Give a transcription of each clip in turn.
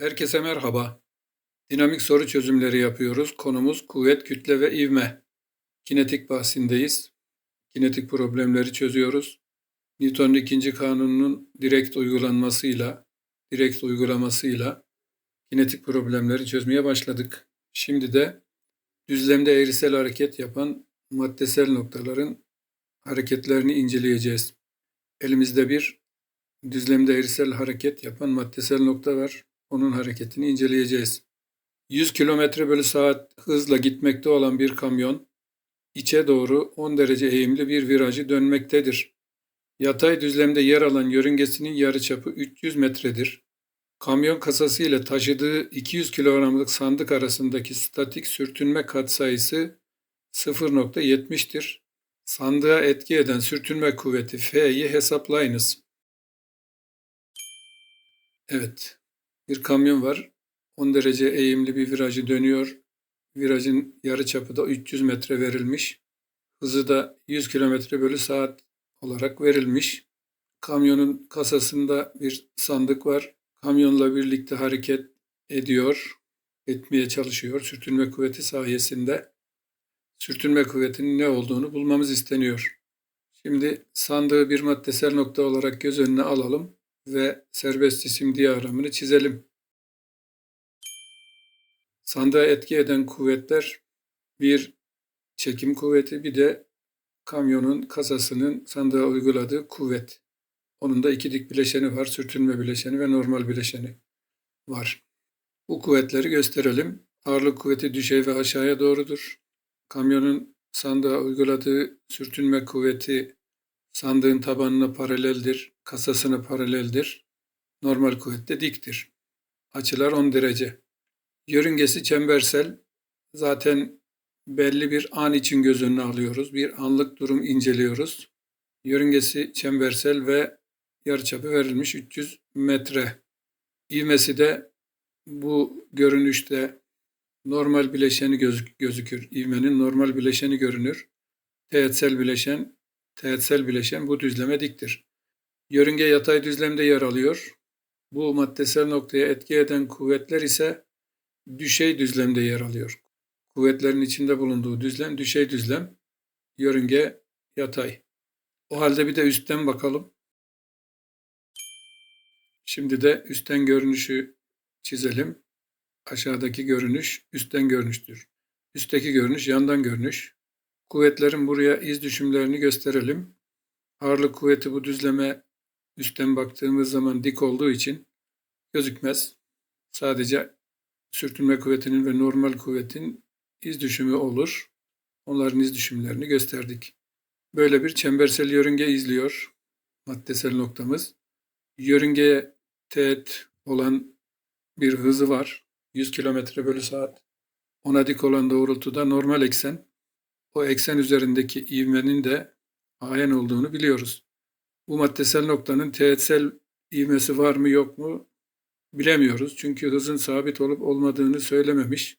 Herkese merhaba. Dinamik soru çözümleri yapıyoruz. Konumuz kuvvet, kütle ve ivme. Kinetik bahsindeyiz. Kinetik problemleri çözüyoruz. Newton'un ikinci kanununun direkt uygulanmasıyla, direkt uygulamasıyla kinetik problemleri çözmeye başladık. Şimdi de düzlemde eğrisel hareket yapan maddesel noktaların hareketlerini inceleyeceğiz. Elimizde bir düzlemde eğrisel hareket yapan maddesel nokta var. Onun hareketini inceleyeceğiz. 100 km bölü saat hızla gitmekte olan bir kamyon içe doğru 10 derece eğimli bir virajı dönmektedir. Yatay düzlemde yer alan yörüngesinin yarıçapı 300 metredir. Kamyon kasası ile taşıdığı 200 kilogramlık sandık arasındaki statik sürtünme katsayısı 0.70'tir. Sandığa etki eden sürtünme kuvveti F'yi hesaplayınız. Evet, bir kamyon var. 10 derece eğimli bir virajı dönüyor. Virajın yarıçapı da 300 metre verilmiş. Hızı da 100 kilometre bölü saat olarak verilmiş. Kamyonun kasasında bir sandık var. Kamyonla birlikte hareket ediyor, etmeye çalışıyor sürtünme kuvveti sayesinde. Sürtünme kuvvetinin ne olduğunu bulmamız isteniyor. Şimdi sandığı bir maddesel nokta olarak göz önüne alalım ve serbest cisim diyagramını çizelim. Sandığa etki eden kuvvetler bir çekim kuvveti bir de kamyonun kasasının sandığa uyguladığı kuvvet. Onun da iki dik bileşeni var. Sürtünme bileşeni ve normal bileşeni var. Bu kuvvetleri gösterelim. Ağırlık kuvveti düşey ve aşağıya doğrudur. Kamyonun sandığa uyguladığı sürtünme kuvveti sandığın tabanına paraleldir, kasasına paraleldir. Normal kuvvet de diktir. Açılar 10 derece. Yörüngesi çembersel. Zaten belli bir an için göz önüne alıyoruz. Bir anlık durum inceliyoruz. Yörüngesi çembersel ve yarıçapı verilmiş 300 metre. İvmesi de bu görünüşte normal bileşeni gözük gözükür. İvmenin normal bileşeni görünür. Teğetsel bileşen, teğetsel bileşen bu düzleme diktir. Yörünge yatay düzlemde yer alıyor. Bu maddesel noktaya etki eden kuvvetler ise düşey düzlemde yer alıyor. Kuvvetlerin içinde bulunduğu düzlem düşey düzlem, yörünge yatay. O halde bir de üstten bakalım. Şimdi de üstten görünüşü çizelim. Aşağıdaki görünüş üstten görünüştür. Üstteki görünüş yandan görünüş. Kuvvetlerin buraya iz düşümlerini gösterelim. Ağırlık kuvveti bu düzleme üstten baktığımız zaman dik olduğu için gözükmez. Sadece sürtünme kuvvetinin ve normal kuvvetin iz düşümü olur. Onların iz düşümlerini gösterdik. Böyle bir çembersel yörünge izliyor maddesel noktamız. Yörüngeye teğet olan bir hızı var. 100 km bölü saat. Ona dik olan doğrultuda normal eksen. O eksen üzerindeki ivmenin de ayen olduğunu biliyoruz. Bu maddesel noktanın teğetsel ivmesi var mı yok mu bilemiyoruz. Çünkü hızın sabit olup olmadığını söylememiş.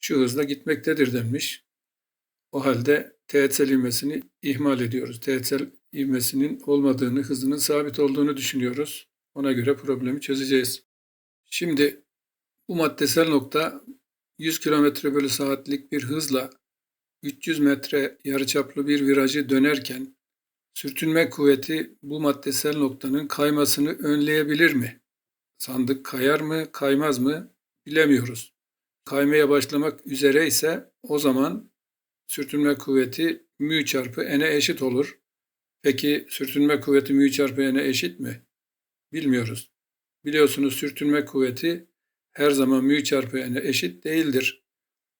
Şu hızla gitmektedir denmiş. O halde teğetsel ivmesini ihmal ediyoruz. Teğetsel ivmesinin olmadığını, hızının sabit olduğunu düşünüyoruz. Ona göre problemi çözeceğiz. Şimdi bu maddesel nokta 100 km bölü saatlik bir hızla 300 metre yarıçaplı bir virajı dönerken sürtünme kuvveti bu maddesel noktanın kaymasını önleyebilir mi? Sandık kayar mı, kaymaz mı bilemiyoruz. Kaymaya başlamak üzere ise o zaman sürtünme kuvveti mü çarpı n'e eşit olur. Peki sürtünme kuvveti mü çarpı n'e eşit mi? Bilmiyoruz. Biliyorsunuz sürtünme kuvveti her zaman mü çarpı n'e eşit değildir.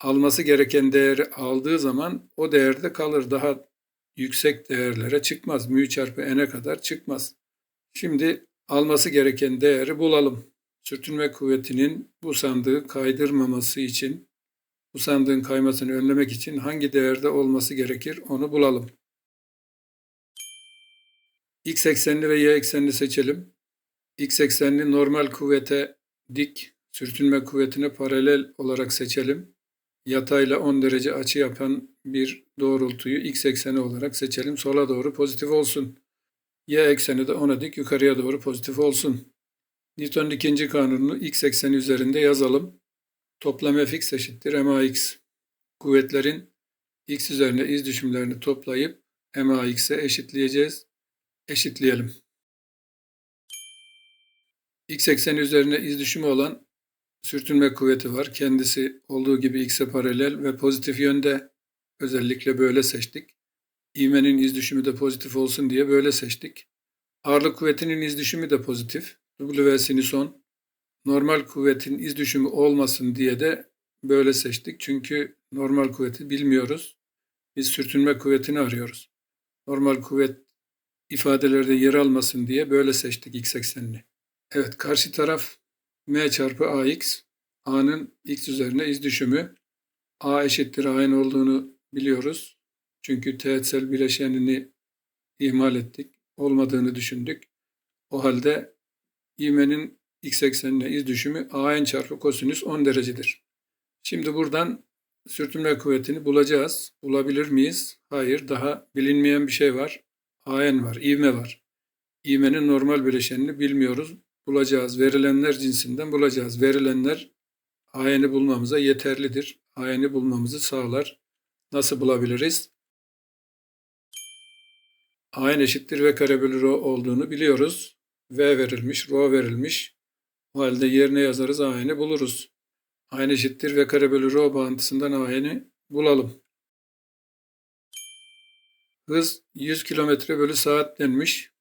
Alması gereken değeri aldığı zaman o değerde kalır. Daha yüksek değerlere çıkmaz. Mü çarpı n'e kadar çıkmaz. Şimdi alması gereken değeri bulalım. Sürtünme kuvvetinin bu sandığı kaydırmaması için, bu sandığın kaymasını önlemek için hangi değerde olması gerekir onu bulalım. X eksenli ve Y eksenli seçelim. X eksenli normal kuvvete dik, sürtünme kuvvetine paralel olarak seçelim. Yatayla 10 derece açı yapan bir doğrultuyu x ekseni olarak seçelim. Sola doğru pozitif olsun. Y ekseni de ona dik yukarıya doğru pozitif olsun. Newton'un ikinci kanununu x ekseni üzerinde yazalım. Toplam fx eşittir max. Kuvvetlerin x üzerine iz düşümlerini toplayıp max'e eşitleyeceğiz. Eşitleyelim. x ekseni üzerine iz düşümü olan sürtünme kuvveti var. Kendisi olduğu gibi x'e paralel ve pozitif yönde. Özellikle böyle seçtik. İvmenin iz düşümü de pozitif olsun diye böyle seçtik. Ağırlık kuvvetinin iz düşümü de pozitif. W sinüson. Normal kuvvetin iz düşümü olmasın diye de böyle seçtik. Çünkü normal kuvveti bilmiyoruz. Biz sürtünme kuvvetini arıyoruz. Normal kuvvet ifadelerde yer almasın diye böyle seçtik x eksenini. Evet karşı taraf m çarpı ax. a'nın x üzerine iz düşümü. a eşittir a'nın olduğunu biliyoruz. Çünkü teğetsel bileşenini ihmal ettik. Olmadığını düşündük. O halde ivmenin x eksenine iz düşümü a n çarpı kosinüs 10 derecedir. Şimdi buradan sürtünme kuvvetini bulacağız. Bulabilir miyiz? Hayır. Daha bilinmeyen bir şey var. AN var, ivme var. İvmenin normal bileşenini bilmiyoruz. Bulacağız. Verilenler cinsinden bulacağız. Verilenler AN'i bulmamıza yeterlidir. AN'i bulmamızı sağlar. Nasıl bulabiliriz? AN eşittir V kare bölü rho olduğunu biliyoruz. V verilmiş, rho verilmiş. O halde yerine yazarız AN'i buluruz. AN eşittir V kare bölü rho bağıntısından AN'i bulalım. Hız 100 km bölü saat denmiş.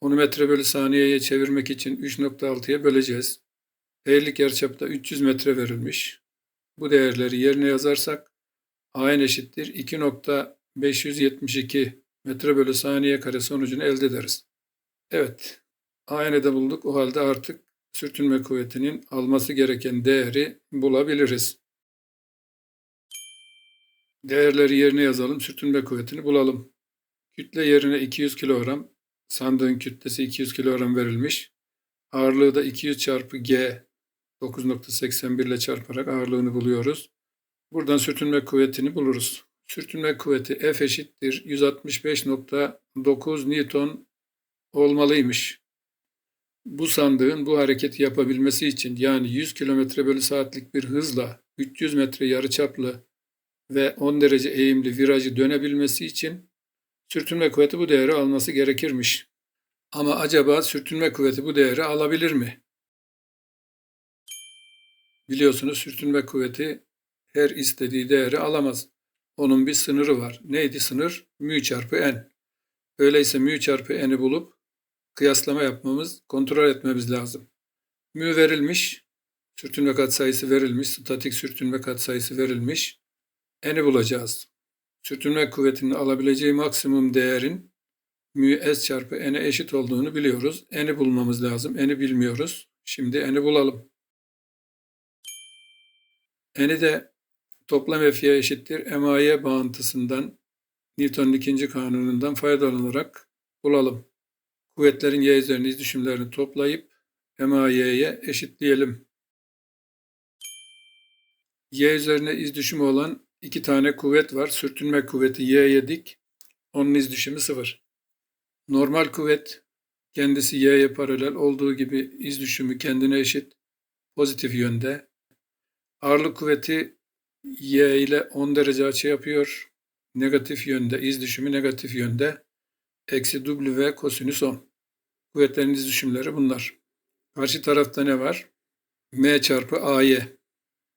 Onu metre bölü saniyeye çevirmek için 3.6'ya böleceğiz. Eğrilik yarıçapta 300 metre verilmiş. Bu değerleri yerine yazarsak AN eşittir 2.572 metre bölü saniye kare sonucunu elde ederiz. Evet, AN'i de bulduk. O halde artık sürtünme kuvvetinin alması gereken değeri bulabiliriz. Değerleri yerine yazalım. Sürtünme kuvvetini bulalım. Kütle yerine 200 kilogram. Sandığın kütlesi 200 kilogram verilmiş. Ağırlığı da 200 çarpı G 9.81 ile çarparak ağırlığını buluyoruz. Buradan sürtünme kuvvetini buluruz. Sürtünme kuvveti F eşittir 165.9 Newton olmalıymış. Bu sandığın bu hareketi yapabilmesi için yani 100 km bölü saatlik bir hızla 300 metre yarıçaplı ve 10 derece eğimli virajı dönebilmesi için sürtünme kuvveti bu değeri alması gerekirmiş. Ama acaba sürtünme kuvveti bu değeri alabilir mi? Biliyorsunuz sürtünme kuvveti her istediği değeri alamaz. Onun bir sınırı var. Neydi sınır? Mü çarpı n. Öyleyse mü çarpı n'i bulup kıyaslama yapmamız, kontrol etmemiz lazım. Mü verilmiş, sürtünme katsayısı verilmiş, statik sürtünme katsayısı verilmiş. N'i bulacağız. Sürtünme kuvvetinin alabileceği maksimum değerin mü s çarpı n'e eşit olduğunu biliyoruz. N'i bulmamız lazım. N'i bilmiyoruz. Şimdi n'i bulalım. N'i de toplam F'ye eşittir MAY bağıntısından Newton'un ikinci kanunundan faydalanarak bulalım. Kuvvetlerin y üzerine iz düşümlerini toplayıp MAY'ye eşitleyelim. Y üzerine iz düşümü olan iki tane kuvvet var. Sürtünme kuvveti y'ye dik. Onun iz düşümü sıfır. Normal kuvvet kendisi y'ye paralel olduğu gibi iz düşümü kendine eşit. Pozitif yönde. Ağırlık kuvveti y ile 10 derece açı yapıyor. Negatif yönde, iz düşümü negatif yönde. Eksi w kosinüs 10. Kuvvetlerin iz düşümleri bunlar. Karşı tarafta ne var? m çarpı ay.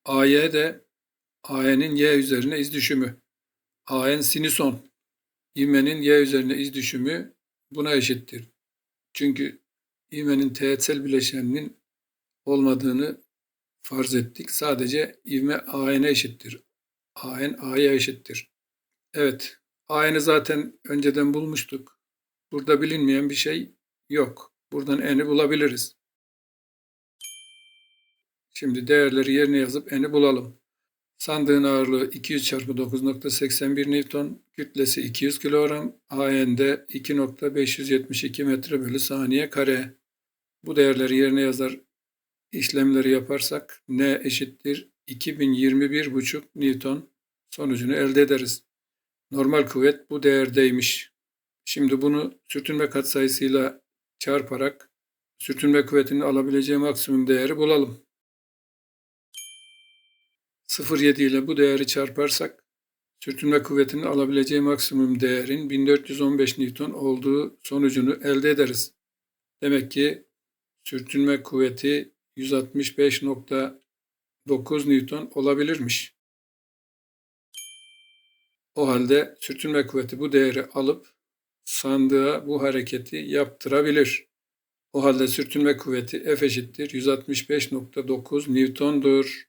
ay de AN'in y üzerine iz düşümü. AN sinüs 10. İvmenin y üzerine iz düşümü buna eşittir. Çünkü ivmenin teğetsel bileşeninin olmadığını farz ettik. Sadece ivme AN'e eşittir. AN A'ya eşittir. Evet, AN'i zaten önceden bulmuştuk. Burada bilinmeyen bir şey yok. Buradan N'i bulabiliriz. Şimdi değerleri yerine yazıp N'i bulalım. Sandığın ağırlığı 200 çarpı 9.81 Newton, kütlesi 200 kilogram, AN'de 2.572 metre bölü saniye kare. Bu değerleri yerine yazar işlemleri yaparsak N eşittir 2021,5 Newton sonucunu elde ederiz. Normal kuvvet bu değerdeymiş. Şimdi bunu sürtünme katsayısıyla çarparak sürtünme kuvvetinin alabileceği maksimum değeri bulalım. 0,7 ile bu değeri çarparsak sürtünme kuvvetinin alabileceği maksimum değerin 1415 Newton olduğu sonucunu elde ederiz. Demek ki sürtünme kuvveti 165.9 Newton olabilirmiş. O halde sürtünme kuvveti bu değeri alıp sandığa bu hareketi yaptırabilir. O halde sürtünme kuvveti F eşittir 165.9 Newton'dur.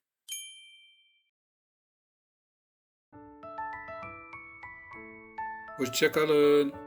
Hoşçakalın.